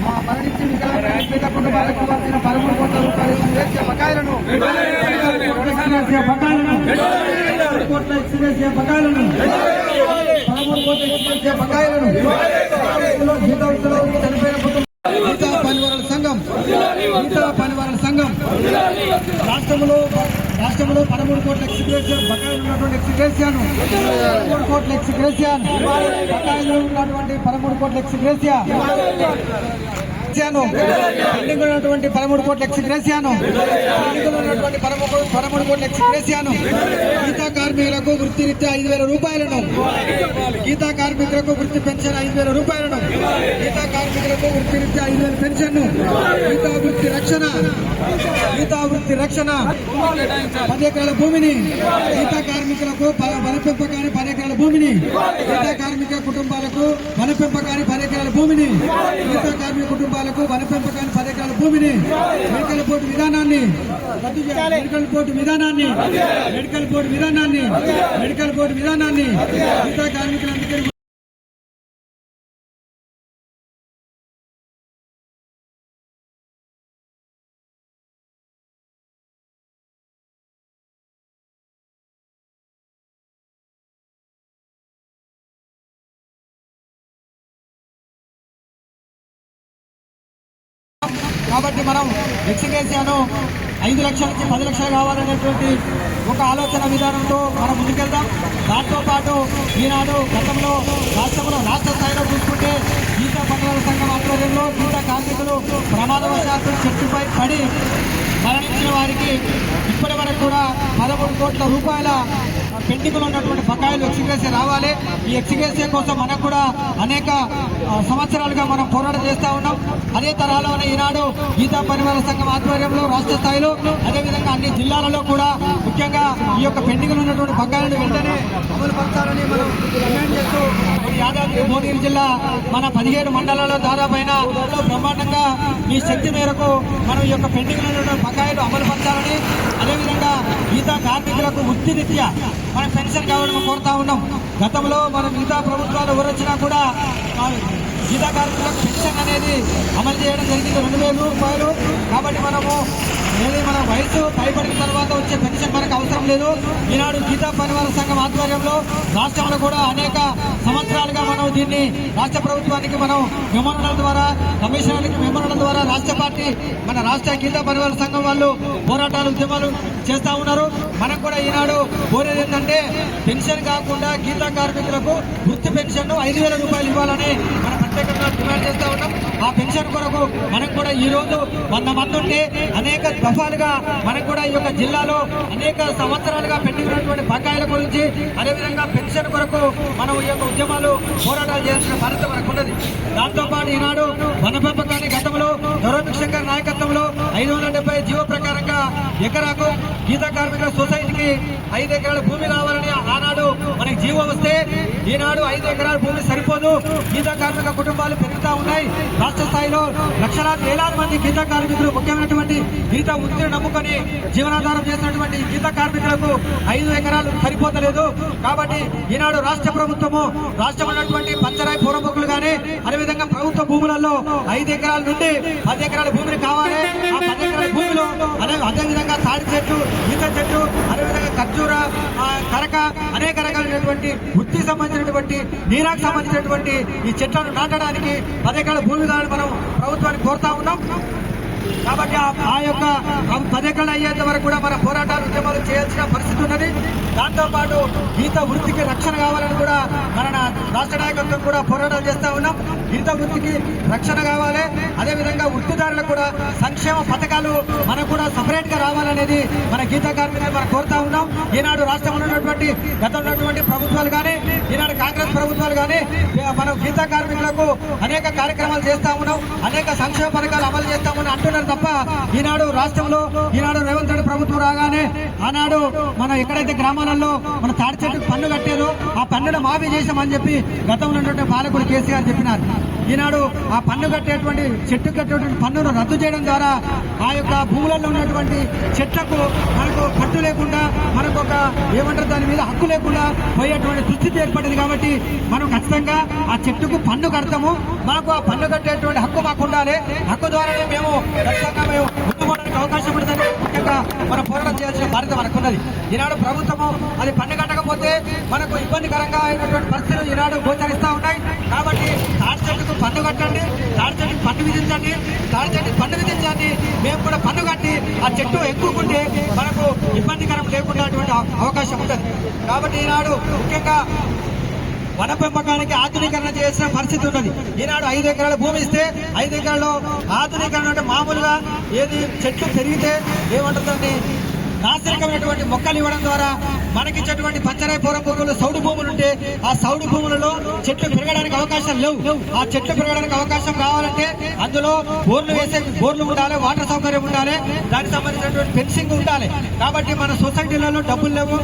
మా మరణించిన వికలాంగుల పేద కుటుంబాలకు పదమూడు కోట్ల బకాయిలను బకాయిలను కోట్ల బకాయిలను పదమూడు కోట్ల బకాయిలను చనిపోయిన కుటుంబం పనివారుల సంఘం గీతా పనివారుల సంఘం. రాష్ట్రంలో రాష్ట్రంలో పదమూడు కోట్ల ఎక్స్గ్రేషియా బకాయిలు ఉన్నటువంటి ఎక్స్గ్రేషియాను. పదమూడు కోట్ల ఎక్స్గ్రేషియాను. బకాయిలు ఉన్నటువంటి పదమూడు కోట్ల ఎక్స్గ్రేషియా. ఎక్స్గ్రేషియాను పెండింగ్ ఉన్నటువంటి పదమూడు కోట్ల ఎక్స్గ్రేషియాను పెండింగ్ ఉన్నటువంటి పదమూడు పదమూడు కోట్ల ఎక్స్గ్రేషియాను గీతా కార్మికులకు వృత్తిరీత్యా ఐదు వేల రూపాయలను. గీతా కార్మికులకు వృత్తి పెన్షన్ ఐదు వేల రూపాయలను. గీతా కార్మికులకు వృత్తిరీత్యా ఐదు వేల పెన్షన్ గీతా వృత్తి రక్షణ. గీతా వృత్తి రక్షణ. పది ఎకరాల భూమిని. గీతా కార్మికులకు ప- పది ఎకరాల భూమిని. గీతా కార్మిక కుటుంబాలకు వన పెంపకాన్ని పది ఎకరాల భూమిని. గీతా కార్మిక కుటుంబాలకు వన పెంపకాన్ని పది ఎకరాల భూమిని మెడికల్ బోర్డు విధానాన్ని రద్దు చేయాలి. మెడికల్ బోర్డు విధానాన్ని మెడికల్ బోర్డు విధానాన్ని మెడికల్ బోర్డు విధానాన్ని గీతా కార్మికులను కాబట్టి మనం ఎక్స్కేసియాను ఐదు లక్షల నుంచి పది లక్షలు కావాలనేటువంటి ఒక ఆలోచన విధానంతో మనం ముందుకెళ్దాం. దాంతో పాటు ఈనాడు గతంలో రాష్ట్రంలో రాష్ట్ర స్థాయిలో చూసుకుంటే గీత పట్టణ సంఘం ఆధ్వర్యంలో గీత కార్మికులు ప్రమాదవశాత్తు చెట్టుపై పడి మరణించిన వారికి ఇప్పటి వరకు కూడా పదమూడు కోట్ల రూపాయల పెండింగ్లో ఉన్నటువంటి బకాయిలు ఎక్స్గ్రేసే రావాలి. ఈ ఎక్స్గ్రేసే కోసం మనకు కూడా అనేక సంవత్సరాలుగా మనం పోరాటం చేస్తూ ఉన్నాం. అదే తరహాలోనే ఈనాడు గీతా పరివార సంఘం ఆధ్వర్యంలో రాష్ట్ర స్థాయిలో అదేవిధంగా అన్ని జిల్లాలలో కూడా ముఖ్యంగా ఈ యొక్క పెండింగ్లో ఉన్నటువంటి బకాయిలను వెంటనే అమలు పరచాలని మనం డిమాండ్ చేస్తూ యాదాద్రి భువనగిరి జిల్లా మన పదిహేడు మండలాల్లో దాదాపైన బ్రహ్మాండంగా మీ శక్తి మేరకు మనం ఈ యొక్క పెండింగ్ బకాయిలు అమలు పరచాలని అదేవిధంగా మిగతా కార్మికులకు వృత్తిరీత్యా మన పెన్షన్ కావాలని కోరుతా ఉన్నాం. గతంలో మన మిగతా ప్రభుత్వాలు ఎవరొచ్చినా కూడా ఆ కార్మికులకు పెన్షన్ అనేది అమలు చేయడం జరిగింది. రెండు వేల రూపాయలు. కాబట్టి మనము రైతు భయపడిన తర్వాత వచ్చే పెన్షన్ మనకు అవసరం లేదు. ఈనాడు గీతా పరివార సంఘం ఆధ్వర్యంలో రాష్ట్రంలో కూడా అనేక సంవత్సరాలుగా మనం దీన్ని రాష్ట్ర ప్రభుత్వానికి మనం మెమోరాల ద్వారా కమిషనర్లకి మెమోరాల ద్వారా రాష్ట్ర పార్టీ మన రాష్ట్ర గీతా పరివార సంఘం వాళ్ళు పోరాటాలు ఉద్యమాలు చేస్తూ ఉన్నారు. మనకు కూడా ఈనాడు కోరేది ఏంటంటే పెన్షన్ కాకుండా గీతా కార్మికులకు వృత్తి పెన్షన్ ఐదు వేల రూపాయలు ఇవ్వాలని మన ప్రత్యేకంగా డిమాండ్ చేస్తూ ఉన్నాం. ఆ పెన్షన్ కొరకు మనకు కూడా ఈ రోజు వంద మంది ఉంటే అనేక దఫాలుగా మనకు కూడా ఈ యొక్క జిల్లాలో అనేక సంవత్సరాలుగా పెండింగ్ ఉన్నటువంటి బకాయిల గురించి అదేవిధంగా పెన్షన్ కొరకు మనం ఈ యొక్క ఉద్యమాలు పోరాటాలు చేయాల్సిన బాధ్యత మనకు ఉన్నది. దాంతోపాటు ఈనాడు వన పెంపకాన్ని గతంలో దొరభిక్ నాయకత్వంలో ఐదు వందల డెబ్బై జీవో ప్రకారంగా ఎకరాకు గీత కార్మికుల సొసైటీకి ఐదు ఎకరాల భూమి రావాలని ఆనాడు మనకి జీవో వస్తే ఈనాడు ఐదు ఎకరాల భూమి సరిపోదు. గీతా కార్మిక కుటుంబాలు పెరుగుతూ ఉన్నాయి. రాష్ట్ర స్థాయిలో లక్షలాది వేలాది మంది గీతా కార్మికులు ముఖ్యమైనటువంటి గీత వృత్తిని నమ్ముకొని జీవనాధారం చేసినటువంటి గీతా కార్మికులకు ఐదు ఎకరాలు సరిపోతలేదు. కాబట్టి ఈనాడు రాష్ట్ర ప్రభుత్వము రాష్ట్రంలో ఉన్నటువంటి పంచరాయి పూర్వముఖులు కానీ అదేవిధంగా ప్రభుత్వ భూములలో ఐదు ఎకరాల నుండి పది ఎకరాల భూమిని కావాలి. ఆ పది ఎకరాల భూమిలో అదే అదేవిధంగా తాడి చెట్టు ఈత చెట్టు అదేవిధంగా ఖర్జూర కరక అనేక రకాలైనటువంటి వృత్తికి సంబంధించినటువంటి నీరాకు సంబంధించినటువంటి ఈ చెట్లను నాటడానికి పది ఎకరాల భూమి కావాలని మనం ప్రభుత్వాన్ని కోరుతా ఉన్నాం. కాబట్టి ఆ- యొక్క ఆ పథకాలు అయ్యేంత వరకు కూడా మన పోరాటాలు ఉద్యమాలు చేయాల్సిన పరిస్థితి ఉన్నది. దాంతో పాటు గీత వృత్తికి రక్షణ కావాలని కూడా మన రాష్ట్ర నాయకత్వం కూడా పోరాటాలు చేస్తా ఉన్నాం. గీత వృత్తికి రక్షణ కావాలి. అదేవిధంగా వృత్తిదారులకు కూడా సంక్షేమ పథకాలు మనకు కూడా సపరేట్గా రావాలనేది మన గీత కార్మికులు మనం కోరుతా ఉన్నాం. ఈనాడు రాష్ట్రంలో ఉన్నటువంటి గతంలో ఉన్నటువంటి ప్రభుత్వాలు కానీ గీత కార్మికులకు అనేక కార్యక్రమాలు చేస్తా ఉన్నాం అనేక సంక్షేమ పథకాలు అమలు చేస్తామని అంటున్నారు తప్ప ఈనాడు రాష్ట్రంలో ఈనాడు రేవంత్ రెడ్డి ప్రభుత్వం రాగానే ఆనాడు మనం ఎక్కడైతే గ్రామాలలో మన తాడి చెట్టుకు పన్ను కట్టారో ఆ పన్నును మాఫీ చేశామని చెప్పి గతంలో ఉన్నటువంటి పాలకుడు కేసీఆర్ చెప్పినారు. ఈనాడు ఆ పన్ను కట్టేటువంటి చెట్టు కట్టేటువంటి పన్నును రద్దు చేయడం ద్వారా ఆ యొక్క భూములలో ఉన్నటువంటి చెట్లకు మనకు పట్టు లేకుండా మనకు ఒక ఏమంటారు దాని మీద హక్కు లేకుండా పోయేటువంటి దుస్థితి ఏర్పడింది కాబట్టి మనం ఖచ్చితంగా ఆ చెట్టుకు పన్ను కడతాము. మాకు ఆ పన్ను కట్టేటువంటి హక్కు మాకు ఉండాలి. హక్కు ద్వారానే మేము ఖచ్చితంగా మేము ముందుకోవడానికి అవకాశం ఉంటుందని ముఖ్యంగా మనం పోరాటం చేయాల్సిన బాధ్యత మనకున్నది. ఈనాడు ప్రభుత్వము అది పన్ను కట్టకపోతే మనకు ఇబ్బందికరంగా అయినటువంటి పరిస్థితులు ఈనాడు గోచరిస్తూ ఉన్నాయి. కాబట్టి తాడి చెట్టుకు పన్ను కట్టండి తాడి చెట్టుకు పన్ను విధించండి తాడి చెట్టుకు పన్ను విధించండి. మేము కూడా పన్ను కట్టి ఆ చెట్టు ఎక్కువకుంటే మనకు ఇబ్బందికరం లేకుండా అవకాశం ఉంటుంది. కాబట్టి ఈనాడు ముఖ్యంగా వన పెంపకానికి ఆధునీకరణ చేసిన పరిస్థితి ఉన్నది. ఈనాడు ఐదు ఎకరాల భూమి ఇస్తే ఐదు ఎకరాల్లో ఆధునీకరణ అంటే మామూలుగా ఏది చెట్లు పెరిగితే ఏమంటుందండి నాసిరకమైనటువంటి మొక్కలు ఇవ్వడం ద్వారా మనకిచ్చేటువంటి పంచరాయ పూర్వ భూములు సౌడు భూములు ఉంటే ఆ సౌడు భూములలో చెట్లు పెరగడానికి అవకాశం లేవు. ఆ చెట్లు పెరగడానికి అవకాశం కావాలంటే అందులో బోర్లు వేసే బోర్లు ఉండాలి వాటర్ సౌకర్యం ఉండాలి దానికి సంబంధించినటువంటి ఫెన్సింగ్ ఉండాలి. కాబట్టి మన సొసైటీలలో డబ్బులు లేవు.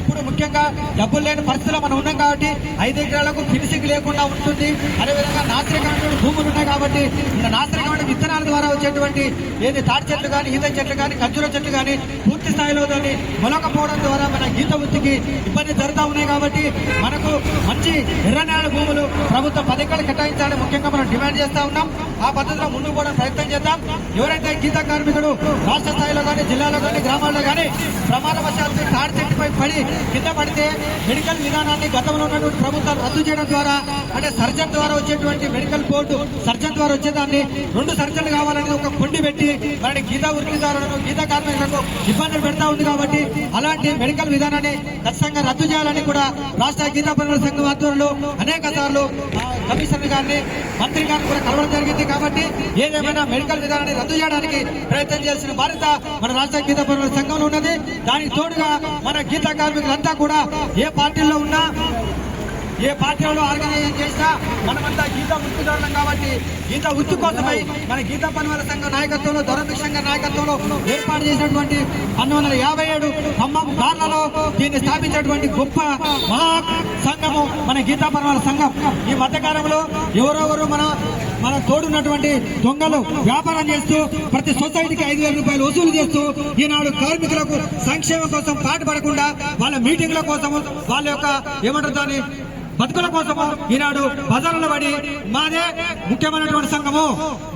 ఇప్పుడు ముఖ్యంగా డబ్బులు లేని పరిస్థితిలో మనం ఉన్నాం కాబట్టి ఐదు ఎకరాలకు ఫెన్సింగ్ లేకుండా ఉంటుంది. అదేవిధంగా నాసిరకమైనటువంటి భూములు ఉన్నాయి కాబట్టి ఇంకా నాసిరకమైన విత్తనాల ద్వారా వచ్చేటువంటి ఏది తాటి చెట్లు కానీ ఈత చెట్లు కానీ ఖర్జూర చెట్లు కానీ పూర్తి స్థాయిలో దాన్ని మొలకపోవడం ద్వారా మన గీత వృత్తికి ఇబ్బంది జరుగుతూ ఉన్నాయి కాబట్టి మనకు మంచి ఎర్రనేల భూములు ప్రభుత్వం పథకాలు కేటాయించాలని ముఖ్యంగా మనం డిమాండ్ చేస్తా ఉన్నాం. ఆ పద్ధతిలో ముందుకు కూడా ప్రయత్నం చేద్దాం. ఎవరైతే గీత కార్మికుడు రాష్ట్ర స్థాయిలో కానీ జిల్లాలో కానీ గ్రామాల్లో కానీ ప్రమాదవశాత్తు తాడి చెట్టుపై పడి కింద పడితే మెడికల్ విధానాన్ని గతంలో ఉన్నటువంటి ప్రభుత్వాలు రద్దు చేయడం ద్వారా అంటే సర్జన్ ద్వారా వచ్చేటువంటి మెడికల్ బోర్డు సర్జన్ ద్వారా వచ్చేదాన్ని రెండు సర్జన్లు కావాలని ఒక కొండి పెట్టి మరి గీతా వృత్తిదారులను గీత కార్మికులకు ఇబ్బందులు పెడతా ఉంది కాబట్టి అలాంటి మెడికల్ విధానాన్ని ఖచ్చితంగా రద్దు చేయాలని కూడా రాష్ట్ర గీతా పనుల సంఘం ఆధ్వర్యంలో అనేక సార్లు కమిషనర్ గారిని మంత్రి గారిని కూడా కలవడం జరిగింది కాబట్టి ఏదేమైనా మెడికల్ విధానాన్ని రద్దు చేయడానికి ప్రయత్నం చేసిన బాధ్యత మన రాష్ట్ర గీతా పనుల సంఘంలో ఉన్నది. దానికి తోడుగా మన గీతా కార్మికులంతా కూడా ఏ పార్టీలో ఉన్నా ఏ పార్టీలో ఆర్గనైజ్ చేసినా మనమంతా గీత వృత్తిదారులం కాబట్టి గీత వృత్తి కోసమై మన గీత పన్నుల సంఘ నాయకత్వంలో దొరభిక్ష నాయకత్వంలో ఏర్పాటు చేసినటువంటి పంతొమ్మిది వందల యాభై ఏడు ఖమ్మం గార్లలో దీన్ని స్థాపించినటువంటి గొప్ప మహా సంఘము మన గీతా పన్నుల సంఘం. ఈ మధ్యకాలంలో ఎవరెవరు మన మన తోడున్నటువంటి దొంగలు వ్యాపారం చేస్తూ ప్రతి సొసైటీకి ఐదు వేల రూపాయలు వసూలు చేస్తూ ఈనాడు కార్మికులకు సంక్షేమం కోసం పాటుపడకుండా వాళ్ళ మీటింగ్ల కోసం వాళ్ళ యొక్క ఏమంటారు దాన్ని బతుకుల కోసము ఈనాడు బజార్లు పడి మాదే ముఖ్యమైనటువంటి సంఘము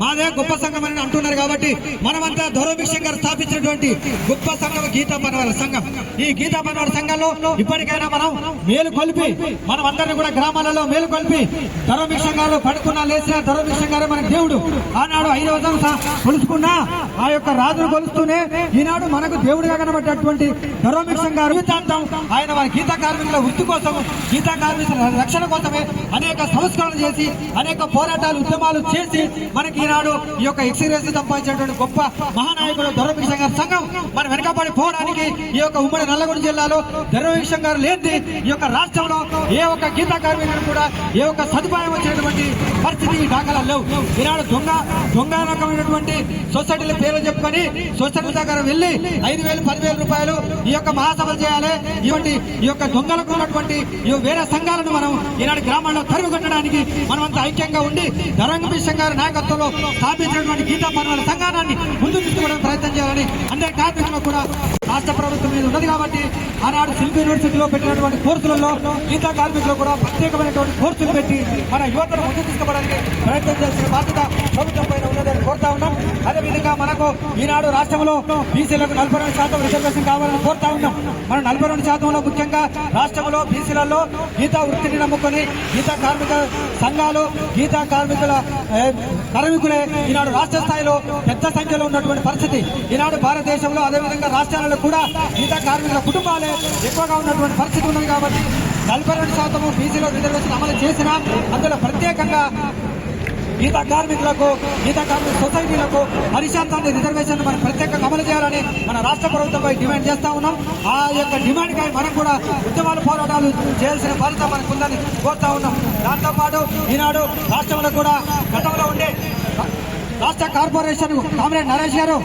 మాదే గొప్ప సంఘం అని అంటున్నారు కాబట్టి మనమంతా దౌరభిక్షం గారు స్థాపించినటువంటి గొప్ప సంఘం గీతా పనవాళ్ళ సంఘం. ఈ గీతా పనవాళ్ళ సంఘంలో ఇప్పటికైనా మనం మేలు కొలిపి మనం అందరినీ కూడా గ్రామాలలో మేలు కొలిపి ధరోభిషం గారు పడుకున్నా లేచిన దౌరభిక్షం గారే మన దేవుడు. ఆనాడు ఐదు సంవత్సరం కొలుసుకున్నా ఆ యొక్క రాజును కొలుస్తూనే ఈనాడు మనకు దేవుడిగా కనబడ్డటువంటి ధర్మభిక్షం గారు. ఆయన వారి గీతా కార్మికుల వృత్తి కోసం గీతా కార్మికుల రక్షణ కోసమే అనేక సంస్కరణలు చేసి అనేక పోరాటాలు ఉద్యమాలు చేసి మనకి ఈనాడు ఈ యొక్క ఎక్స్పీరియన్స్ సంపాదించినటువంటి గొప్ప మహానాయకుడు ధర్మభిక్షం గారి సంఘం మన వెనకబడి పోవడానికి ఈ యొక్క ఉమ్మడి నల్లగొండ జిల్లాలో ధర్మభిక్షం గారు లేనిది ఈ యొక్క రాష్ట్రంలో ఏ ఒక్క గీతా కార్మికుడు కూడా ఏ ఒక్క సదుపాయం వచ్చినటువంటి పరిస్థితి ఈ దాఖలా లేవు. ఈనాడు దొంగ దొంగ రకమైనటువంటి సొసైటీల పేర్లు చెప్పుకొని సొసైటీల దగ్గర వెళ్ళి ఐదు వేలు పదివేల రూపాయలు ఈ యొక్క మహాసభలు చేయాలి. ఇటువంటి ఈ యొక్క దొంగలకు ఉన్నటువంటి ఈ వేరే సంఘాలను మనం ఈనాడు గ్రామాల్లో తరుగు కొట్టడానికి మనమంతా ఐక్యంగా ఉండి ధరంగభీషం గారి నాయకత్వంలో స్థాపించినటువంటి గీతా పర్వాల సంఘానాన్ని ముందు తీసుకోవడానికి ప్రయత్నం చేయాలని అందరి కార్మికులకు కూడా రాష్ట్ర ప్రభుత్వం మీద ఉన్నది కాబట్టి ఆనాడు శిల్పి యూనివర్సిటీలో పెట్టినటువంటి కోర్సులలో గీతా కార్మికులు కూడా ప్రత్యేకమైనటువంటి కోర్సులు పెట్టి మన యువతను ముందు తీసుకోవడానికి ప్రయత్నం చేసిన బాధ్యత ప్రభుత్వం పైన కోరుతా ఉన్నాం. అదేవిధంగా మనకు ఈనాడు రాష్ట్రంలో బీసీలకు నలభై రెండు శాతం రిజర్వేషన్ కావాలని కోరుతా ఉన్నాం. మనం నలభై రెండు శాతంలో ముఖ్యంగా రాష్ట్రంలో బీసీలలో గీతా వృత్తిని నమ్ముకొని గీతా కార్మిక సంఘాలు గీతా కార్మికుల కార్మికులే ఈనాడు రాష్ట్ర స్థాయిలో పెద్ద సంఖ్యలో ఉన్నటువంటి పరిస్థితి. ఈనాడు భారతదేశంలో అదేవిధంగా రాష్ట్రాలలో కూడా గీతా కార్మికుల కుటుంబాలే ఎక్కువగా ఉన్నటువంటి పరిస్థితి ఉన్నది కాబట్టి నలభై రెండు శాతము బీసీలో రిజర్వేషన్ అమలు చేసినా అందులో ప్రత్యేకంగా గీత కార్మికులకు గీత కార్మిక సొసైటీలకు పరిశాంతాన్ని రిజర్వేషన్ మనం ప్రత్యేకంగా అమలు చేయాలని మన రాష్ట్ర ప్రభుత్వంపై డిమాండ్ చేస్తా ఉన్నాం. ఆ యొక్క డిమాండ్కై మనం కూడా ఉద్యమాల పోరాటాలు చేయాల్సిన బాధ్యత మనకు ఉందని కోరుతా ఉన్నాం. దాంతోపాటు ఈనాడు రాష్ట్రంలో కూడా గతంలో ఉండే రాష్ట్ర కార్పొరేషన్ కామ్రేడ్ నరేష్ గారు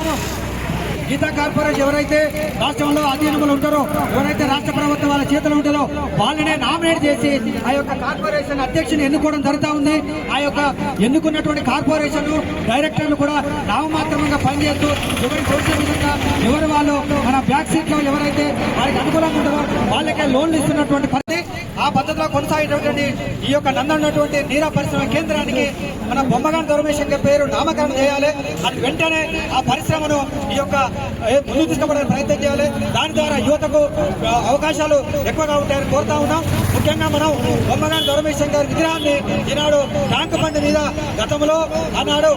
గీతా కార్పొరేషన్ ఎవరైతే రాష్ట్రంలో అధీనంలో ఉంటారో ఎవరైతే రాష్ట్ర ప్రభుత్వం వాళ్ళ చేతిలో ఉంటారో వాళ్ళనే నామినేట్ చేసి ఆ యొక్క కార్పొరేషన్ అధ్యక్షుని ఎన్నుకోవడం జరుగుతూ ఉంది. ఆ యొక్క ఎన్నుకున్నటువంటి కార్పొరేషన్ డైరెక్టర్లు కూడా నామమాత్రంగా పనిచేస్తూ ఎవరి విధంగా ఎవరు వాళ్ళు మన బ్యాక్ సీట్లో ఎవరైతే వారికి అనుకూలంగా ఉంటారో వాళ్ళకే లోన్లు ఇస్తున్నటువంటి పద్ధతి ఆ పద్ధతిలో కొనసాగేటటువంటి ఈ యొక్క నందన్నటువంటి నీరా పరిశ్రమ కేంద్రానికి మన బొమ్మగాని దొరమేశ్వర పేరు నామకరణం చేయాలి. అది వెంటనే ఆ పరిశ్రమను ఈ యొక్క ఏ, ముందుకు ప్రయత్నం చేయాలి. దాని ద్వారా యువతకు అవకాశాలు ఎక్కువగా ఉంటాయని కోరుతా ఉన్నాం. ముఖ్యంగా మనం బొమ్మగాని దొరమేశ్వర గారి విగ్రహాన్ని ఈనాడు ట్యాంక్ బండి మీద గతంలో ఆనాడు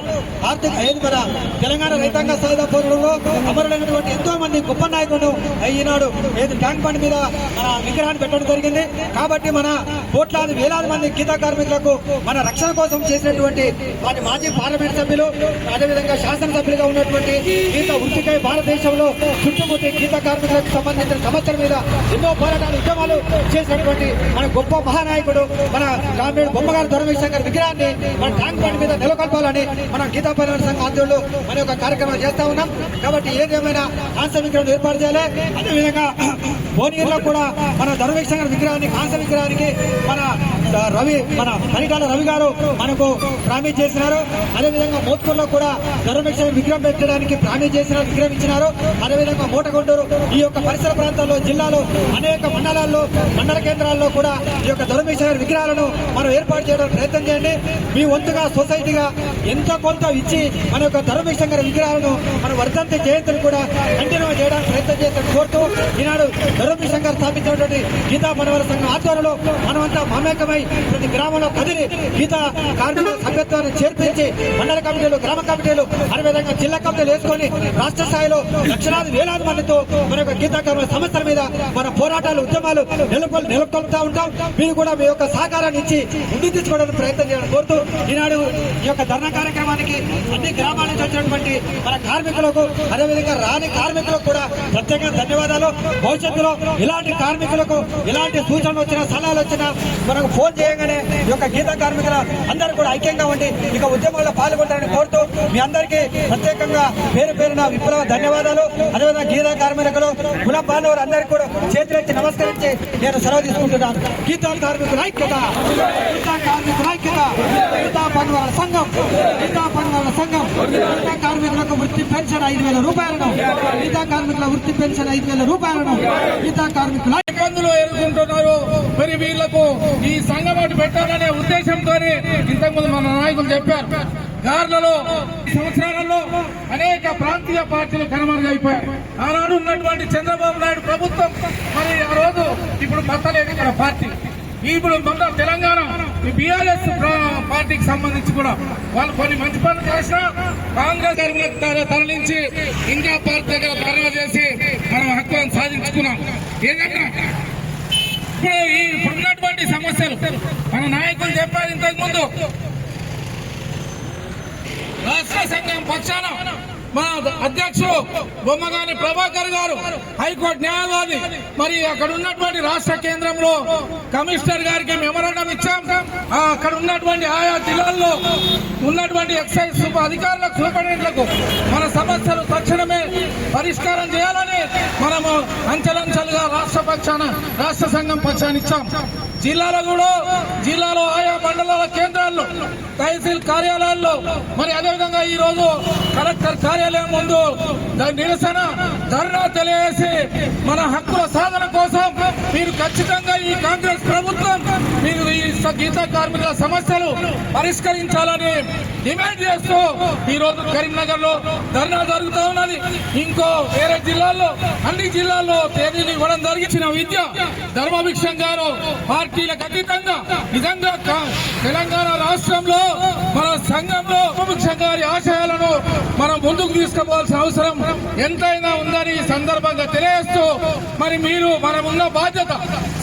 ఆర్థిక ఏది మన తెలంగాణ రైతాంగ సాయుధ పోరులో అమరులైనటువంటి ఎంతో మంది గొప్ప నాయకులు ఈనాడు ఏది ట్యాంక్ బండి మీద మన విగ్రహాన్ని పెట్టడం జరిగింది. కాబట్టి మన కోట్లాది వేలాది మంది గీతా కార్మికులకు మన రక్షణ కోసం చేసినటువంటి వాటి మాజీ పార్లమెంట్ సభ్యులు అదేవిధంగా శాసనసభ్యులుగా ఉన్నటువంటి గీత వృత్తికై భారతదేశంలో చుట్టుముట్టి గీత కార్మికులకు సంబంధించిన సమస్యల మీద ఎన్నో పోరాటాలు ఉద్యమాలు చేసినటువంటి మన గొప్ప మహానాయకుడు మన గ్రామీణ బొమ్మగారు దొరమేశ్వర విగ్రహాన్ని మన ట్యాంక్ బండ్ మీద నెలకొల్పాలని మన గీతా పరివార సంఘ ఆందోళనలు మన యొక్క కార్యక్రమం చేస్తా ఉన్నాం. కాబట్టి ఏదేమైనా కాంస విగ్రహం ఏర్పాటు చేయాలి. అదేవిధంగా భువనగిరిలో కూడా మన ధర్మేశ్వర విగ్రహాన్ని కాంస విగ్రహానికి మన రవి మన పరిటాల రవి గారు మనకు ప్రామిస్ చేసినారు. అదేవిధంగా మోత్కూరులో కూడా ధర్మేశ్వర విగ్రహం పెట్టడానికి ప్రామిస్ చేసినారు విగ్రహం ఇచ్చినారు. అదేవిధంగా మూటకొండూరు ఈ యొక్క పరిసర ప్రాంతాల్లో జిల్లాలో అనేక మండలాల్లో మండల కేంద్రాల్లో కూడా ఈ యొక్క ధర్మేశ్వర విగ్రహాలను మనం ఏర్పాటు చేయడానికి ప్రయత్నం చేయండి. మీ వంతుగా సొసైటీగా ఎంత కొంత ఇచ్చి మన యొక్క ధర్మేశ్వర విగ్రహాలను మన వర్ధంతి జయంతులు కూడా కంటిన్యూ చేయడానికి ప్రయత్నం చేస్తాను కోరుతూ ఈనాడు ధర్మేశ్వర స్థాపించినటువంటి గీతా మనవర సంఘం ఆధ్వర్యంలో మనమంతా మమేకమై ప్రతి గ్రామంలో కదిలి గీతా కార్మికుల సభ్యత్వాన్ని చేర్పించి మండల కమిటీలు గ్రామ కమిటీలు అదేవిధంగా జిల్లా కమిటీలు వేసుకొని రాష్ట్ర స్థాయిలో లక్షలాది వేలాది మందితో మన యొక్క గీతా సమస్యల మీద మన పోరాటాలు ఉద్యమాలు నెలకొల్ నెలకొల్పుతా ఉంటాం. మీరు కూడా మీ యొక్క సహకారాన్ని ఇచ్చి ముందుకు తీసుకోవడానికి ప్రయత్నం చేయాలని కోరుతూ ఈనాడు ఈ యొక్క ధర్నా కార్యక్రమానికి అన్ని గ్రామాల నుంచి వచ్చినటువంటి మన కార్మికులకు అదేవిధంగా రాని కార్మికులకు కూడా ప్రత్యేకంగా ధన్యవాదాలు. భవిష్యత్తులో ఇలాంటి కార్మికులకు ఇలాంటి సూచనలు వచ్చినా సలహాలు వచ్చినా మనకు ఫోన్ చేయగానే ఈ యొక్క గీత కార్మికుల అందరూ కూడా ఐక్యంగా ఉండి ఇక ఉద్యమంలో పాల్గొంటారని కోరుతూ మీ అందరికీ ప్రత్యేకంగా పేరు పేరున విప్లవ ధన్యవాదాలు. అదేవిధంగా గీత కార్మికులు కుల బాంధవులు అందరికీ కూడా చేతులెత్తి నమస్కరించి నేను సెలవు తీసుకుంటున్నాను. గీతా కార్మికుల ఐక్యత గీతా కార్మికుల ఐక్యత గీతా పన్నుల సంఘం గీతా పన్నుల సంఘం మిగతా కార్మికులకు వృత్తి పెన్షన్ ఐదు వేల రూపాయలను మిగతా కార్మికుల వృత్తి పెన్షన్ ఐదు వేల రూపాయలను గీతా కార్మికుల ఇబ్బందులు ఎదుర్కొంటున్నారు మరి వీళ్ళకు ఈ సంఘం ఒకటి పెట్టాలనే ఉద్దేశంతో ఇంతకుముందు మన నాయకులు చెప్పారు. గార్లలో సంవత్సరాలలో అనేక ప్రాంతీయ పార్టీలు కనుమరుగైపోయాయి. ఆనాడు ఉన్నటువంటి చంద్రబాబు నాయుడు ప్రభుత్వం మరి ఆ రోజు ఇప్పుడు మత్తలేదు ఇక్కడ పార్టీ. ఇప్పుడు మొత్తం తెలంగాణ బీఆర్ఎస్ పార్టీకి సంబంధించి కూడా వాళ్ళు కొన్ని మంచి పనులు చేసినా కాంగ్రెస్ తరలించి ఇండియా పార్టీ దగ్గర ధర్నా చేసి మనం హక్కులను సాధించుకున్నాం. ఏదన్నా ఇప్పుడు ఈ ఉన్నటువంటి సమస్యలు మన నాయకులు చెప్పారు ఇంతకు ముందు రాష్ట్ర సంఘం పక్షాన మా అధ్యక్షుడు బొమ్మగాని ప్రభాకర్ గారు హైకోర్టు న్యాయవాది. మరి అక్కడ ఉన్నటువంటి రాష్ట్ర కేంద్రంలో కమిషనర్ గారికి మెమరాండం ఇచ్చాం. అక్కడ ఉన్నటువంటి ఆయా జిల్లాల్లో ఉన్నటువంటి ఎక్సైజ్ అధికారులకు సూపరింటెండెంట్లకు మన సమస్యలు తక్షణమే పరిష్కారం చేయాలని మనము అంచెలంచెలుగా రాష్ట్ర పక్షాన రాష్ట్ర సంఘం పక్షాన్ని ఇచ్చాం. జిల్లాలో కూడా జిల్లాలో తహసీల్ కార్యాలయాల్లో మరి అదేవిధంగా ఈ రోజు కలెక్టర్ కార్యాలయం ముందు దాని నిరసన ధర్నా తెలియజేసి మన హక్కుల సాధన కోసం మీరు ఖచ్చితంగా ఈ కాంగ్రెస్ ప్రభుత్వం మీరు ఈ స- కార్మికుల సమస్యలు పరిష్కరించాలని డిమాండ్ చేస్తూ ఈ రోజు కరీంనగర్లో ధర్నా జరుగుతూ ఉన్నది. ఇంకో వేరే జిల్లాల్లో అన్ని జిల్లాల్లో తేదీలు ఇవ్వడం జరిగించిన విద్య ధర్మభిక్షం గారు పార్టీలకు అతీతంగా నిజంగా తెలంగాణ రాష్ట్రంలో మన సంఘంలో గారి ఆశయాలను మనం ముందుకు తీసుకోవాల్సిన అవసరం ఎంతైనా ఉందని ఈ సందర్భంగా తెలియజేస్తూ మరి మీరు మనమున్న బాధ్యత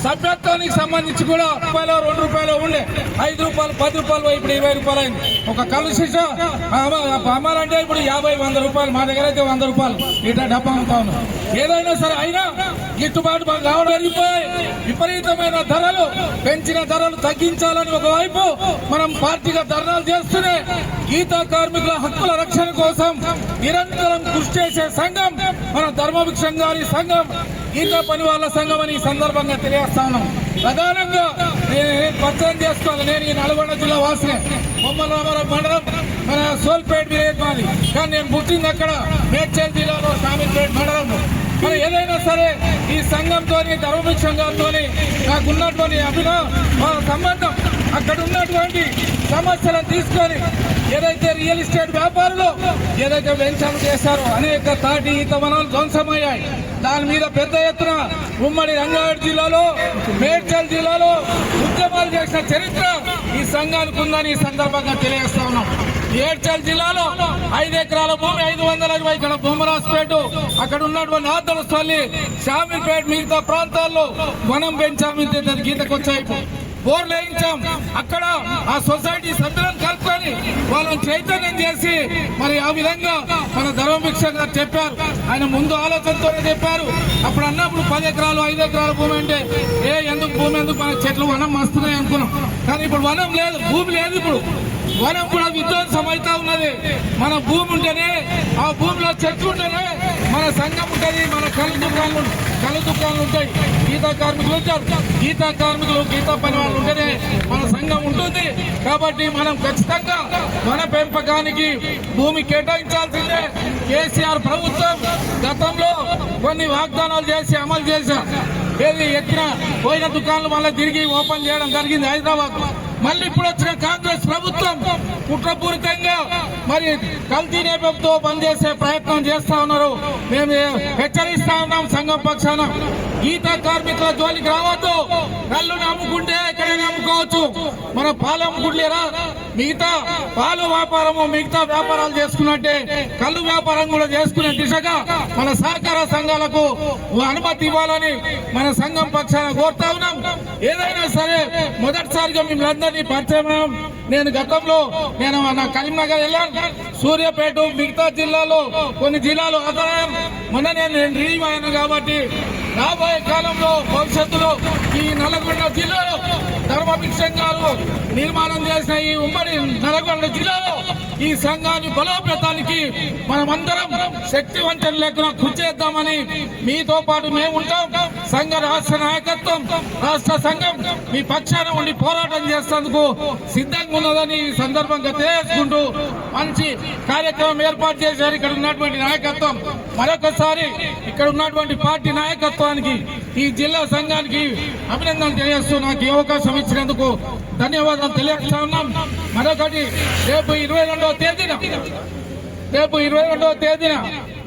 సభ్యత్వానికి సంబంధించి కూడా రూపాయలు రెండు రూపాయలు ఉండే. ఐదు రూపాయలు పది రూపాయలు ఇప్పుడు ఇరవై రూపాయలు అయింది. ఒక కళ్ళు శిష అమ్మాలంటే ఇప్పుడు యాభై వంద రూపాయలు మా దగ్గర అయితే వంద రూపాయలు. ఇట్లా డబ్బా అమ్ముతా ఉన్నాం. ఏదైనా సరే అయినా గిట్టుబాటు మాకు కావడం పెరిగిపోయి విపరీతమైన ధరలు పెంచిన ధరలు తగ్గించాలని ఒకవైపు మనం పార్టీగా ధర్నాలు చేస్తూనే గీతా కార్మికుల హక్కుల రక్షణ కోసం నిరంతరం కృషి చేసే సంఘం మన ధర్మభిక్షం గారి సంఘం గీతా పని వాళ్ళ సంఘం అని ఈ సందర్భంగా తెలియజేస్తాను ప్రధానంగా నేను పరిచయం చేసుకోవాలి. నేను ఈ నల్గొండ జిల్లా వాసినే. బొమ్మల రామారావు మండలం మన సోల్పేట్ విలేజ్ మాది. కానీ నేను పుట్టింది అక్కడ. మేడ్చల్ జిల్లాలో షామీర్పేట్ మండలంలో. మనం ఏదైనా సరే ఈ సంఘంతో ధర్మభిక్ష సంఘంతో నాకు ఉన్నటువంటి అభిన సంబంధం అక్కడ ఉన్నటువంటి సమస్యలను తీసుకొని ఏదైతే రియల్ ఎస్టేట్ వ్యాపారులు ఏదైతే వెంచర్లు చేశారో అనేక తాటి ఈత వనాలు ధ్వంసమయ్యాయి. దాని మీద పెద్ద ఎత్తున ఉమ్మడి రంగారెడ్డి జిల్లాలో మేడ్చల్ జిల్లాలో ఉద్యమాలు చేసిన చరిత్ర ఈ సంఘానికి ఉందని ఈ సందర్భంగా తెలియజేస్తా ఉన్నాం. ఏడ్చల్ జిల్లాలో ఐదు ఎకరాల భూమి ఐదు వందల ఇరవై ఇక్కడ బొమ్మరాజుపేట అక్కడ ఉన్నటువంటి ఆదరస్థలి షామీర్పేట మిగతా ప్రాంతాల్లో వనం పెంచాము ఇంత గీతకు వచ్చాయి. బోర్లు వేయించాం. అక్కడ ఆ సొసైటీ సభ్యులను కలుపుకొని వాళ్ళని చైతన్యం చేసి మరి ఆ విధంగా మన ధర్మభిక్ష గారు చెప్పారు. ఆయన ముందు ఆలోచనతోనే చెప్పారు. అప్పుడు అన్నప్పుడు పది ఎకరాలు ఐదు ఎకరాల భూమి అంటే ఏ ఎందుకు భూమి ఎందుకు మన చెట్లు వనం వస్తున్నాయి అనుకున్నాం. కానీ ఇప్పుడు వనం లేదు భూమి లేదు ఇప్పుడు. వనం కూడా విధ్వంసం అవుతా ఉన్నది. మన భూమి ఉంటేనే ఆ భూమిలో చెట్లు ఉంటేనే మన సంఘం ఉంటుంది మన కళ్ళు దుకాణాలు కళ్ళు దుకాణాలు ఉంటాయి. గీతా కార్మికులు ఉంటారు గీతా కార్మికులు గీతా పని వాళ్ళు ఉంటేనే మన సంఘం ఉంటుంది. కాబట్టి మనం ఖచ్చితంగా మన పెంపకానికి భూమి కేటాయించాల్సిందే. కేసీఆర్ ప్రభుత్వం గతంలో కొన్ని వాగ్దానాలు చేసి అమలు చేశారు. ఏది ఎత్తిన పోయిన దుకాణాలు మళ్ళీ తిరిగి ఓపెన్ చేయడం జరిగింది హైదరాబాద్ మళ్ళీ ఇప్పుడు వచ్చిన కాంగ్రెస్ ప్రభుత్వం కుట్రపూరితంగా మరి కల్తీ నేపథ్యంతో పనిచేసే ప్రయత్నం చేస్తా ఉన్నారు. మేము హెచ్చరిస్తా ఉన్నాం సంఘం పక్షాన. గీత కార్మికుల జోలికి రావద్దు. కళ్ళు నమ్ముకుంటే ఎక్కడైనా అమ్ముకోవచ్చు మన పాలు అమ్ముకుంటలేరా? మిగతా పాలు వ్యాపారము మిగతా వ్యాపారాలు చేసుకున్నట్టే కళ్ళు వ్యాపారం కూడా చేసుకునే దిశగా మన సహకార సంఘాలకు అనుమతి ఇవ్వాలని మన సంఘం పక్షాన కోరుతా ఉన్నాం. ఏదైనా సరే మొదటిసారిగా మిమ్మల్ని పరిచయం నేను గతంలో నేను మన కరీంనగర్ వెళ్ళాను. సూర్యాపేట మిగతా జిల్లాలో కొన్ని జిల్లాలు ఆదాయం మొన్న నేను నేను రిలీవ్ అయ్యాను కాబట్టి రాబోయే కాలంలో భవిష్యత్తులో ఈ నల్గొండ జిల్లాలో ధర్మభిక్ష సంఘాలు నిర్మాణం చేసిన ఈ ఉమ్మడి నల్గొండ జిల్లాలో ఈ సంఘాన్ని బలోపేతానికి మనమందరం శక్తివంతం లేకుండా కృషి చేద్దామని మీతో పాటు మేము ఉంటాం. సంఘ రాష్ట్ర నాయకత్వం రాష్ట్ర సంఘం మీ పక్షాన ఉండి పోరాటం చేసేందుకు సిద్ధంగా ఉన్నదని ఈ సందర్భంగా తెలియజేసుకుంటూ మంచి కార్యక్రమం ఏర్పాటు చేశారు. ఇక్కడ ఉన్నటువంటి నాయకత్వం. మరొకసారి ఇక్కడ ఉన్నటువంటి పార్టీ నాయకత్వం నాయకత్వానికి ఈ జిల్లా సంఘానికి అభినందనలు తెలియజేస్తూ నాకు ఈ అవకాశం ఇచ్చినందుకు ధన్యవాదాలు తెలియజేస్తా ఉన్నాం. మరొకటి రేపు ఇరవై రెండవ తేదీన రేపు ఇరవై రెండవ తేదీన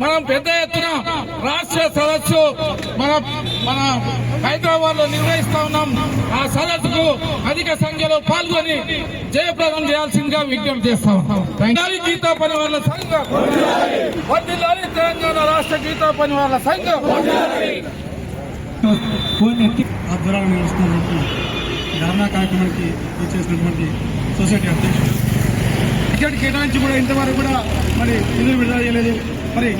మనం పెద్ద ఎత్తున రాష్ట్ర సదస్సు మన మన హైదరాబాద్లో నిర్వహిస్తా ఉన్నాం. ఆ సదస్సుకు అధిక సంఖ్యలో పాల్గొని జయప్రదం చేయాల్సిందిగా విజ్ఞప్తి చేస్తా ఉన్నాం. గీతా పని వాళ్ళ సంఘం. తెలంగాణ రాష్ట్ర గీతా పని వాళ్ళ సంఘం. ఫోన్ ఎత్తి ఆధ్వర్యాలు నిర్వహిస్తున్నటువంటి ధర్నా కార్యక్రమానికి వచ్చేసినటువంటి సొసైటీ అధ్యక్షుడు. టికెట్ కేటాయించి కూడా ఇంతవరకు కూడా మరి నిధులు విడుదల చేయలేదు. మరి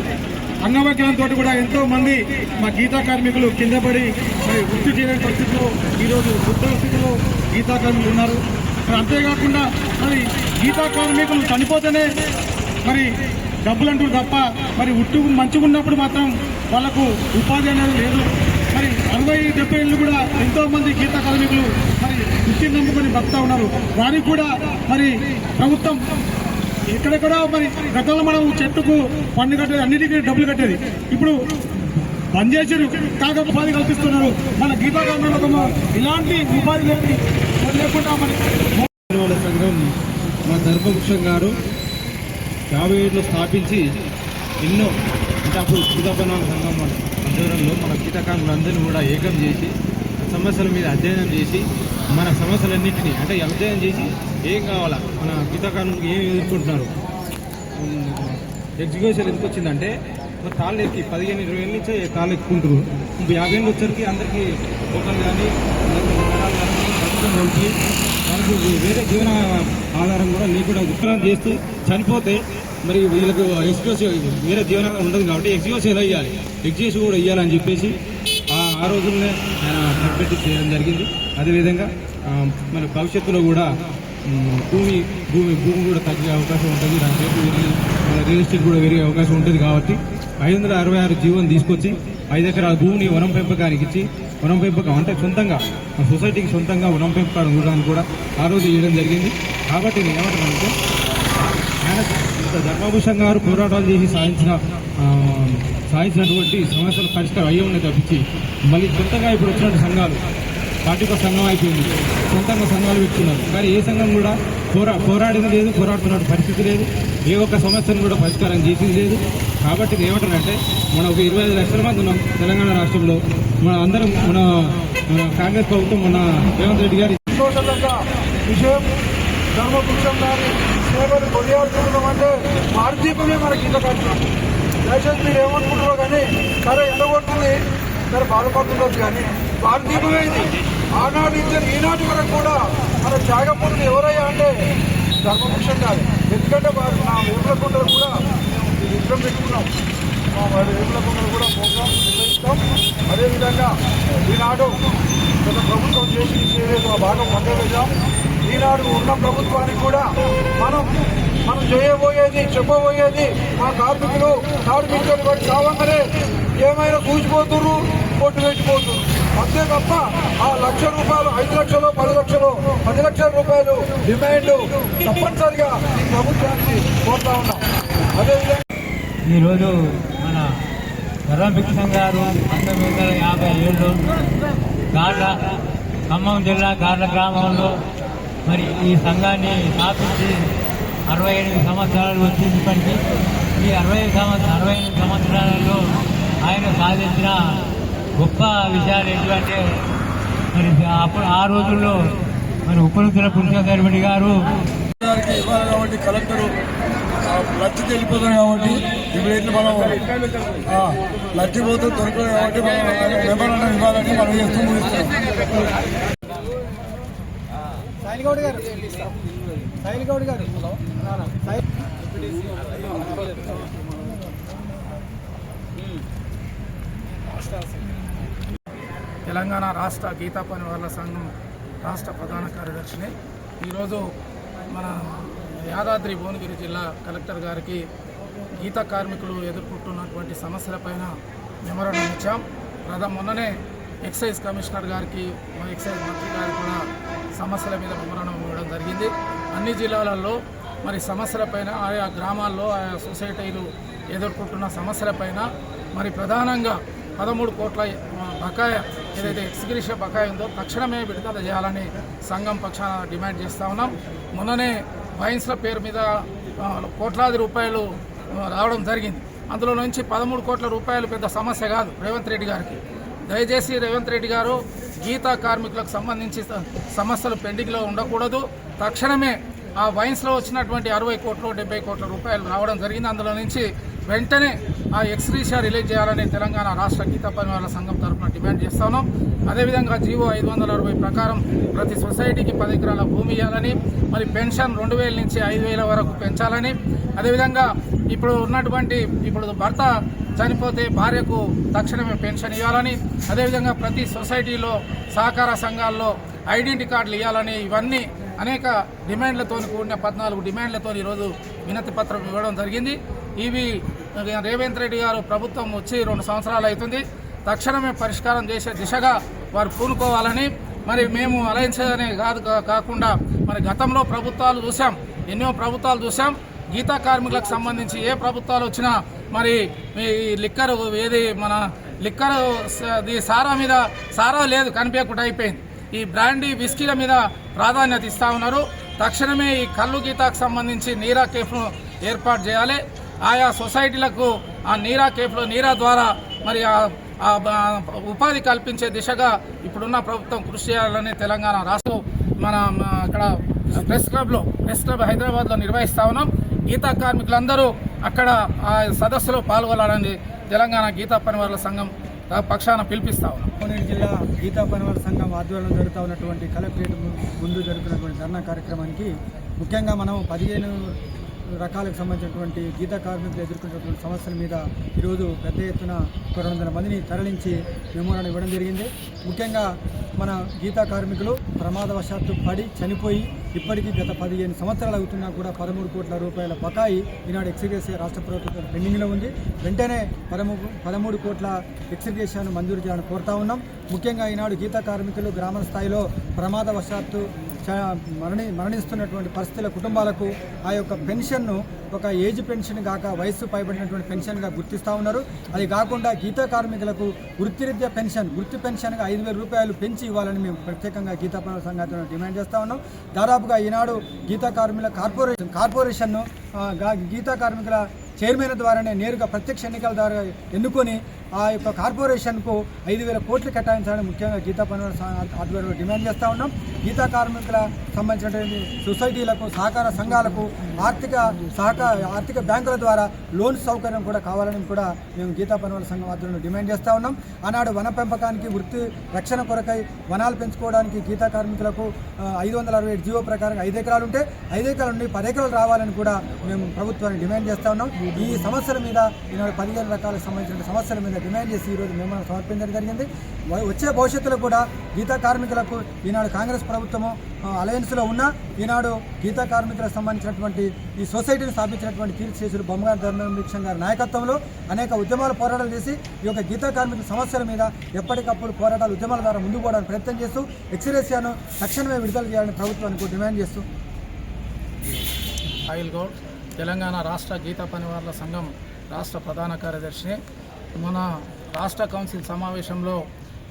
అంగవైకల్యంతో కూడా ఎంతో మంది మా గీతా కార్మికులు కింద పడి మరి వృత్తి చేయలేని పరిస్థితిలో ఈరోజు వృద్ధ స్థితిలో గీతా కార్మికులు ఉన్నారు. మరి అంతేకాకుండా మరి గీతా కార్మికులు చనిపోతేనే మరి డబ్బులు అంటారు తప్ప మరి ఉట్టు మంచిగా ఉన్నప్పుడు మాత్రం వాళ్ళకు ఉపాధి అనేది లేదు. మరి అరవై డెబ్బై ఏళ్ళు కూడా ఎంతో మంది గీత కార్మికులు మరి వృత్తిని నమ్ముకొని బతుకుతా ఉన్నారు. వారికి కూడా మరి ప్రభుత్వం ఎక్కడెక్కడ మరి గతంలో మనం చెట్టుకు పన్ను కట్టేది అన్నిటికీ డబ్బులు కట్టేది. ఇప్పుడు బంద్ చేసారు కాక ఉపాధి కల్పిస్తున్నారు. మన గీతా కార్మికులకు ఇలాంటి ఉపాధి లేకుండా మరి సంఘం మా ధర్మభూషణ్ గారు యాభై ఏడులో స్థాపించి ఎన్నో అంటే అప్పుడు సంఘం ఆధ్వర్యంలో మన కీటకారులందరినీ కూడా ఏకం చేసి సమస్యల మీద అధ్యయనం చేసి మన సమస్యలన్నింటినీ అంటే అధ్యయనం చేసి ఏం కావాలా? మన కీటకారులకు ఏం ఎదుర్కొంటున్నారు? ఎగ్జిక్యూషన్ ఎందుకు వచ్చిందంటే తాళ్ళు ఎక్కి పదిహేను ఇరవై ఏళ్ళ నుంచే తాళ్ళు ఎక్కుంటారు ఇప్పుడు యాభై ఏళ్ళు వచ్చరికి అందరికీ ఒకరు కానీ వాళ్ళకి వేరే జీవన ఆధారం కూడా లేకుండా ఉత్తరం చేస్తూ చనిపోతే మరి వీళ్ళకు ఎక్స్క్యూస్ వేరే జీవనాధారం ఉండదు కాబట్టి ఎగ్జిక్యూషన్ ఎలా ఇవ్వాలి ఎగ్జిక్యూషన్ కూడా ఇవ్వాలని చెప్పేసి ఆ రోజుల్లోనే ఆయన కనిపెట్టి చేయడం జరిగింది. అదేవిధంగా మరి మన భవిష్యత్తులో కూడా భూమి భూమి భూమి కూడా తగ్గే అవకాశం ఉంటుంది. దాని రియల్ ఎస్టేట్ కూడా పెరిగే అవకాశం ఉంటుంది కాబట్టి ఐదు వందల అరవై ఆరు జీవోని తీసుకొచ్చి ఐదు ఎకరాల భూమిని వనం పెంపకానికి ఇచ్చి వనం పెంపకం అంటే సొంతంగా సొసైటీకి సొంతంగా వనం పెంపకం కూడా ఆ రోజు చేయడం జరిగింది. కాబట్టి నేను ఏమంటానంటే ధర్మభూషణ్ గారు పోరాటాలు చేసి సాధించిన సాధించినటువంటి సమస్యలు పరిష్కారం అయ్యే ఉన్నాయి తప్పించి మళ్ళీ సొంతంగా ఇప్పుడు వచ్చినటువంటి సంఘాలు పార్టీ ఒక సంఘం అయిపోయింది. సొంతంగా సంఘాలు పెట్టుకున్నారు. కానీ ఏ సంఘం కూడా పోరా పోరాడింది లేదు పోరాడుతున్న పరిస్థితి లేదు. ఏ ఒక్క సమస్యను కూడా పరిష్కారం చేసింది లేదు. కాబట్టి ఏమంటారంటే మనం ఒక ఇరవై ఐదు లక్షల మంది ఉన్నాం తెలంగాణ రాష్ట్రంలో. మన అందరం మన కాంగ్రెస్ ప్రభుత్వం మన రేవంత్ రెడ్డి గారి సంతోషంగా విషయం ధర్మపురుషం గారి సేవలు కొనియాడుతున్నామంటే ఆర్థికమే మనకి ఇంత కష్టం దయచేసి మీరు ఏమనుకుంటున్నారో కానీ సరే ఎంత సరే బాధపడుతుండొచ్చు కానీ ఆర్థికమే ఇది. ఆనాటి నుంచి ఈనాటి వరకు కూడా మన త్యాగపూర్తి ఎవరయ్యా అంటే ధర్మపక్షం కాదు ఎందుకంటే వారు నా వేములకుంటలు కూడా మేము విగ్రహం పెట్టుకున్నాం. మా వారి కూడా ప్రోగ్రాం నిర్వహిస్తాం. అదేవిధంగా ఈనాడు గత ప్రభుత్వం చేసి చేయలేదు ఆ భాగం పక్కన ఈనాడు ఉన్న ప్రభుత్వానికి కూడా మనం మనం చేయబోయేది చెప్పబోయేది మా కార్మికులు కార్మికులు బట్టి కావంగానే ఏమైనా కూచిపోతున్నారు కొట్టు పెట్టిపోతున్నారు అంతే తప్ప ఆ లక్ష రూపాయలు ఐదు లక్షలు పది లక్షలు పది లక్షల రూపాయలు డిమాండ్ తప్పనిసరిగా ఈ ప్రభుత్వానికి కోరుతా ఉన్నాం. అదేవిధంగా ఈరోజు మన ధర్మభిక్షం గారు పంతొమ్మిది వందల యాభై ఏళ్ళు గార్ల ఖమ్మం జిల్లా గార్ల గ్రామంలో మరి ఈ సంఘాన్ని స్థాపించి అరవై ఎనిమిది సంవత్సరాలు వచ్చినప్పటికీ ఈ అరవై సంవత్సరం అరవై ఎనిమిది సంవత్సరాలలో ఆయన సాధించిన గొప్ప విషయాలు ఏంటంటే మరి అప్పుడు ఆ రోజుల్లో మరి ఉపనుగ్ర పురుషోత్తర రెడ్డి గారు ఇవ్వాలి కాబట్టి కలెక్టర్ లచ్చి వెళ్ళిపోతుంది కాబట్టి ఇప్పుడు ఎట్లా మనం లచ్చి పోతే దొరకదు కాబట్టి మనం మెమోరాండం ఇవ్వాలని మనం చేస్తూ ముగిస్తున్నాం గౌడ్ గారు. సాయిల్ గౌడ్ గారు. తెలంగాణ రాష్ట్ర గీతా పనివాళ్ళ సంఘం రాష్ట్ర ప్రధాన కార్యదర్శిని. ఈరోజు మన యాదాద్రి భువనగిరి జిల్లా కలెక్టర్ గారికి గీత కార్మికులు ఎదుర్కొంటున్నటువంటి సమస్యలపైన మెమరణం ఇచ్చాం. ప్రధాన మొన్ననే ఎక్సైజ్ కమిషనర్ గారికి మా ఎక్సైజ్ మంత్రి గారికి కూడా సమస్యల మీద వివరణ ఇవ్వడం జరిగింది. అన్ని జిల్లాలలో మరి సమస్యలపైన ఆయా గ్రామాల్లో ఆయా సొసైటీలు ఎదుర్కొంటున్న సమస్యలపైన మరి ప్రధానంగా పదమూడు కోట్ల బకాయ ఏదైతే ఎక్స్గ్రీషియా బకాయి ఉందో తక్షణమే విడుదల చేయాలని సంఘం పక్షాన డిమాండ్ చేస్తా ఉన్నాం. మొన్ననే వైన్స్ల పేరు మీద కోట్లాది రూపాయలు రావడం జరిగింది. అందులో నుంచి పదమూడు కోట్ల రూపాయలు పెద్ద సమస్య కాదు రేవంత్ రెడ్డి గారికి. దయచేసి రేవంత్ రెడ్డి గారు గీతా కార్మికులకు సంబంధించి సమస్యలు పెండింగ్లో ఉండకూడదు. తక్షణమే ఆ వైన్స్లో వచ్చినటువంటి అరవై కోట్లు డెబ్బై కోట్ల రూపాయలు రావడం జరిగింది. అందులో నుంచి వెంటనే ఆ ఎక్స్రీషా రిలీజ్ చేయాలని తెలంగాణ రాష్ట్ర గీత పనివాళ్ళ సంఘం తరఫున డిమాండ్ చేస్తా ఉన్నాం అదేవిధంగా జీవో ఐదు వందల అరవై ప్రకారం ప్రతి సొసైటీకి పది ఎకరాల భూమి ఇవ్వాలని మరి పెన్షన్ రెండు వేల నుంచి ఐదు వేల వరకు పెంచాలని. అదేవిధంగా ఇప్పుడు ఉన్నటువంటి ఇప్పుడు భర్త చనిపోతే భార్యకు తక్షణమే పెన్షన్ ఇవ్వాలని అదేవిధంగా ప్రతి సొసైటీలో సహకార సంఘాల్లో ఐడెంటిటీ కార్డులు ఇవ్వాలని ఇవన్నీ అనేక డిమాండ్లతో కూడిన పద్నాలుగు డిమాండ్లతో ఈరోజు వినతి పత్రం ఇవ్వడం జరిగింది. ఇవి రేవంత్ రెడ్డి గారు ప్రభుత్వం వచ్చి రెండు సంవత్సరాలు అవుతుంది. తక్షణమే పరిష్కారం చేసే దిశగా వారు పూనుకోవాలని మరి మేము అలయన్స్ అనే కాదు కా- కాకుండా మరి గతంలో ప్రభుత్వాలు చూసాం ఎన్నో ప్రభుత్వాలు చూసాం గీతా కార్మికులకు సంబంధించి ఏ ప్రభుత్వాలు వచ్చినా మరి ఈ లిక్కర్ ఏది మన లిక్కర్ స- సారా మీద సారా లేదు కనిపించకుండా అయిపోయింది. ఈ బ్రాండీ విస్కీల మీద ప్రాధాన్యత ఇస్తా ఉన్నారు. తక్షణమే ఈ కళ్ళు గీతాకు సంబంధించి నీరా కేఫ్ను ఏర్పాటు చేయాలి. ఆయా సొసైటీలకు ఆ నీరా కేఫ్లో నీరా ద్వారా మరి ఆ ఉపాధి కల్పించే దిశగా ఇప్పుడున్న ప్రభుత్వం కృషి చేయాలని తెలంగాణ రాష్ట్రం మన మన అక్కడ ప్రెస్ క్లబ్లో ప్రెస్ క్లబ్ హైదరాబాద్లో నిర్వహిస్తా ఉన్నాం. గీతా కార్మికులందరూ అక్కడ ఆ సదస్సులో పాల్గొనాలని తెలంగాణ గీతా పనివారుల సంఘం పక్షాన పిలిపిస్తా ఉన్నాం. కోనేరు జిల్లా గీతా పనివారుల సంఘం ఆధ్వర్యంలో జరుగుతూ ఉన్నటువంటి కలెక్టరేట్ ముందు జరుగుతున్నటువంటి ధర్నా కార్యక్రమానికి ముఖ్యంగా మనం పదిహేను రకాలకు సంబంధించినటువంటి గీత కార్మికులు ఎదుర్కొన్నటువంటి సమస్యల మీద ఈరోజు పెద్ద ఎత్తున ఒక రెండు వందల మందిని తరలించి మెమోరాన్ని ఇవ్వడం జరిగింది. ముఖ్యంగా మన గీతా కార్మికులు ప్రమాదవశాత్తు పడి చనిపోయి ఇప్పటికీ గత పదిహేను సంవత్సరాలు అవుతున్నా కూడా పదమూడు కోట్ల రూపాయల బకాయి ఈనాడు ఎక్స్గ్రేషియా రాష్ట్ర ప్రభుత్వం పెండింగ్లో ఉంది. వెంటనే పదమూడు పదమూడు కోట్ల ఎక్స్గ్రేషియాను మంజూరు చేయాలని కోరుతా ఉన్నాం. ముఖ్యంగా ఈనాడు గీతా కార్మికులు గ్రామ స్థాయిలో ప్రమాదవశాత్తు మరణి మరణిస్తున్నటువంటి పరిస్థితుల కుటుంబాలకు ఆ యొక్క పెన్షన్ను ఒక ఏజ్ పెన్షన్ కాక వయస్సు పైబడినటువంటి పెన్షన్గా గుర్తిస్తూ ఉన్నారు. అది కాకుండా గీతా కార్మికులకు వృత్తిరీత్యా పెన్షన్ వృత్తి పెన్షన్గా ఐదు వేల రూపాయలు పెంచి ఇవ్వాలని మేము ప్రత్యేకంగా గీతా పనుల డిమాండ్ చేస్తూ ఉన్నాం. దాదాపుగా ఈనాడు గీతా కార్మికుల కార్పొరేషన్ కార్పొరేషన్ను గీతా కార్మికుల చైర్మన్ ద్వారానే నేరుగా ప్రత్యక్ష ఎన్నికల ద్వారా ఎన్నుకొని ఆ యొక్క కార్పొరేషన్కు ఐదు వేల కోట్లు కేటాయించాలని ముఖ్యంగా గీతా పనుల ఆధ్వర్యంలో డిమాండ్ చేస్తూ ఉన్నాం. గీతా కార్మికుల సంబంధించినటువంటి సొసైటీలకు సహకార సంఘాలకు ఆర్థిక సహకార ఆర్థిక బ్యాంకుల ద్వారా లోన్ సౌకర్యం కూడా కావాలని కూడా మేము గీతా పనుల సంఘం ఆధ్వర్యంలో డిమాండ్ చేస్తూ ఉన్నాం. ఆనాడు వన పెంపకానికి వృత్తి రక్షణ కొరకై వనాలు పెంచుకోవడానికి గీతా కార్మికులకు ఐదు వందల అరవై ఏడు జీవో ప్రకారం ఐదు ఎకరాలు ఉంటే ఐదు ఎకరాల నుండి పది ఎకరాలు రావాలని కూడా మేము ప్రభుత్వాన్ని డిమాండ్ చేస్తూ ఉన్నాం. ఈ సమస్యల మీద ఈనాడు పదిహేను రకాలకు సంబంధించిన సమస్యల మీద డిమాండ్ చేసి ఈరోజు మేము సమర్పించడం జరిగింది. వచ్చే భవిష్యత్తులో కూడా గీతా కార్మికులకు ఈనాడు కాంగ్రెస్ ప్రభుత్వము అలయన్స్లో ఉన్న ఈనాడు గీతా కార్మికులకు సంబంధించినటువంటి ఈ సొసైటీని స్థాపించినటువంటి కీర్తిశేషులు బొమ్మగారి ధర్మవృక్షం గారి నాయకత్వంలో అనేక ఉద్యమాలు పోరాటాలు చేసి ఈ యొక్క గీతా కార్మికుల సమస్యల మీద ఎప్పటికప్పుడు పోరాటాలు ఉద్యమాల ద్వారా ముందుకు పోవడానికి ప్రయత్నం చేస్తూ ఎక్స్రేసియాను తక్షణమే విడుదల చేయాలని ప్రభుత్వానికి డిమాండ్ చేస్తూ. ఆయిల్ గౌడ్ తెలంగాణ రాష్ట్ర గీతా పనివారుల సంఘం రాష్ట్ర ప్రధాన కార్యదర్శిని మన రాష్ట్ర కౌన్సిల్ సమావేశంలో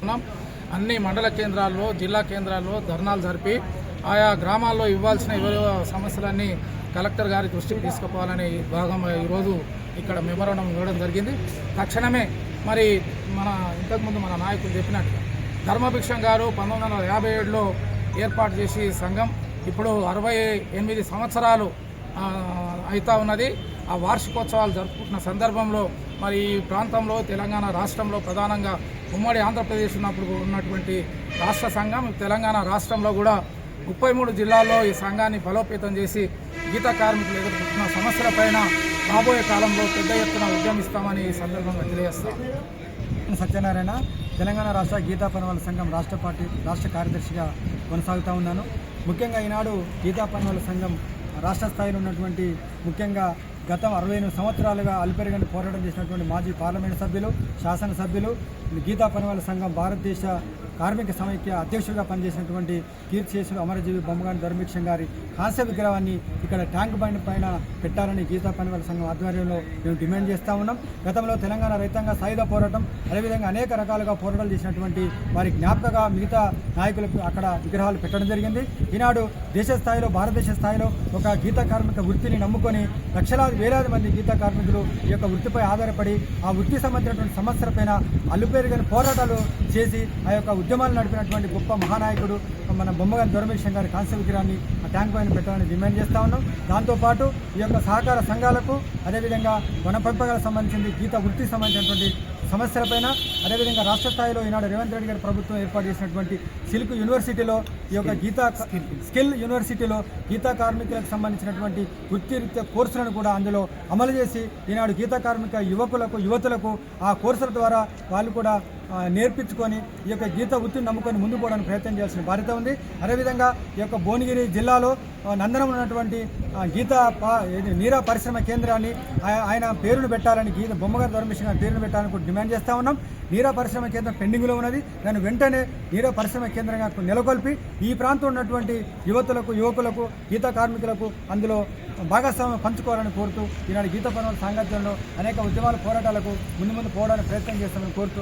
ఉన్నాం. అన్ని మండల కేంద్రాల్లో జిల్లా కేంద్రాల్లో ధర్నాలు జరిపి ఆయా గ్రామాల్లో ఇవ్వాల్సిన సమస్యలన్నీ కలెక్టర్ గారి దృష్టికి తీసుకుపోవాలని భాగం ఈరోజు ఇక్కడ మెమోరాండం ఇవ్వడం జరిగింది. తక్షణమే మరి మన ఇంతకుముందు మన నాయకులు చెప్పినట్టుగా ధర్మభిక్షం గారు పంతొమ్మిది వందల యాభై ఏడులో ఏర్పాటు చేసి సంఘం ఇప్పుడు అరవై ఎనిమిది సంవత్సరాలు అవుతా ఉన్నది. ఆ వార్షికోత్సవాలు జరుపుకుంటున్న సందర్భంలో మరి ఈ ప్రాంతంలో తెలంగాణ రాష్ట్రంలో ప్రధానంగా ఉమ్మడి ఆంధ్రప్రదేశ్ ఉన్నప్పుడు ఉన్నటువంటి రాష్ట్ర సంఘం తెలంగాణ రాష్ట్రంలో కూడా ముప్పై మూడు జిల్లాల్లో ఈ సంఘాన్ని బలోపేతం చేసి గీత కార్మికులు ఎదుర్కొంటున్న సమస్యలపైన రాబోయే కాలంలో పెద్ద ఎత్తున ఉద్యమిస్తామని ఈ సందర్భంగా తెలియజేస్తాం. సత్యనారాయణ తెలంగాణ రాష్ట్ర గీతా పనుల సంఘం రాష్ట్ర పార్టీ రాష్ట్ర కార్యదర్శిగా కొనసాగుతూ ఉన్నాను. ముఖ్యంగా ఈనాడు గీతా పనుల సంఘం రాష్ట్ర స్థాయిలో ఉన్నటువంటి ముఖ్యంగా గత అరవై ఎనిమిది సంవత్సరాలుగా అల్పెరగని పోరాటం చేసినటువంటి మాజీ పార్లమెంట్ సభ్యులు శాసనసభ్యులు గీతా పనివాళ్ళ సంఘం భారతదేశ కార్మిక సమైక్య అధ్యక్షుడిగా పనిచేసినటువంటి కీర్తిశేషుడు అమరజీవి బొమ్మగాని ధర్మీక్షం గారి హాస్య విగ్రహాన్ని ఇక్కడ ట్యాంక్ బండ్ పైన పెట్టాలని గీతా పనివాళ్ళ సంఘం ఆధ్వర్యంలో మేము డిమాండ్ చేస్తూ ఉన్నాం. గతంలో తెలంగాణ రైతాంగ సాయుధ పోరాటం అదేవిధంగా అనేక రకాలుగా పోరాటాలు చేసినటువంటి వారి జ్ఞాపకగా మిగతా నాయకులకు అక్కడ విగ్రహాలు పెట్టడం జరిగింది. ఈనాడు దేశ స్థాయిలో భారతదేశ స్థాయిలో ఒక గీత కార్మిక వృత్తిని నమ్ముకొని లక్షలాది వేలాది మంది గీత కార్మికులు ఈ యొక్క వృత్తిపై ఆధారపడి ఆ వృత్తి సంబంధించినటువంటి సమస్యలపైన అల్లుపేరుగని పోరాటాలు చేసి ఆ యొక్క ఉద్యమాలు నడిపినటువంటి గొప్ప మహానాయకుడు మన బొమ్మగారి దొరమేశం గారి కాంస్య విగ్రహాన్ని ఆ ట్యాంక్ పైన పెట్టాలని డిమాండ్ చేస్తా ఉన్నాం. దాంతోపాటు ఈ యొక్క సహకార సంఘాలకు అదేవిధంగా వన పెంపకాలకు సంబంధించింది గీత వృత్తికి సంబంధించినటువంటి సమస్యలపైన అదేవిధంగా రాష్ట్ర స్థాయిలో ఈనాడు రేవంత్ రెడ్డి గారి ప్రభుత్వం ఏర్పాటు చేసినటువంటి సిల్క్ యూనివర్సిటీలో ఈ యొక్క గీతా స్కిల్. యూనివర్సిటీలో గీతా కార్మికులకు సంబంధించినటువంటి వృత్తిరీత్యా కోర్సులను కూడా అందులో అమలు చేసి ఈనాడు గీతా కార్మిక యువకులకు యువతులకు ఆ కోర్సుల ద్వారా వాళ్ళు కూడా నేర్పించుకొని ఈ యొక్క గీత వృత్తిని నమ్ముకొని ముందుకు పోవడానికి ప్రయత్నం చేయాల్సిన బాధ్యత ఉంది. అదేవిధంగా ఈ యొక్క భువనగిరి జిల్లాలో నందనం ఉన్నటువంటి గీత పా- నీరా పరిశ్రమ కేంద్రాన్ని ఆయన పేరును పెట్టాలని గీత బొమ్మగారి ధర్మేశ్వర గారి పేరును పెట్టాలని డిమాండ్ చేస్తా ఉన్నాం. నీరా పరిశ్రమ కేంద్రం పెండింగ్లో ఉన్నది. దాన్ని వెంటనే నీరా పరిశ్రమ కేంద్రంగా నెలకొల్పి ఈ ప్రాంతం ఉన్నటువంటి యువతులకు యువకులకు గీత కార్మికులకు అందులో భాగస్వామ్యం పంచుకోవాలని కోరుతూ ఈనాడు గీత పనుల సాంగత్యంలో అనేక ఉద్యమాల పోరాటాలకు ముందు ముందు పోవడానికి ప్రయత్నం చేస్తామని కోరుతూ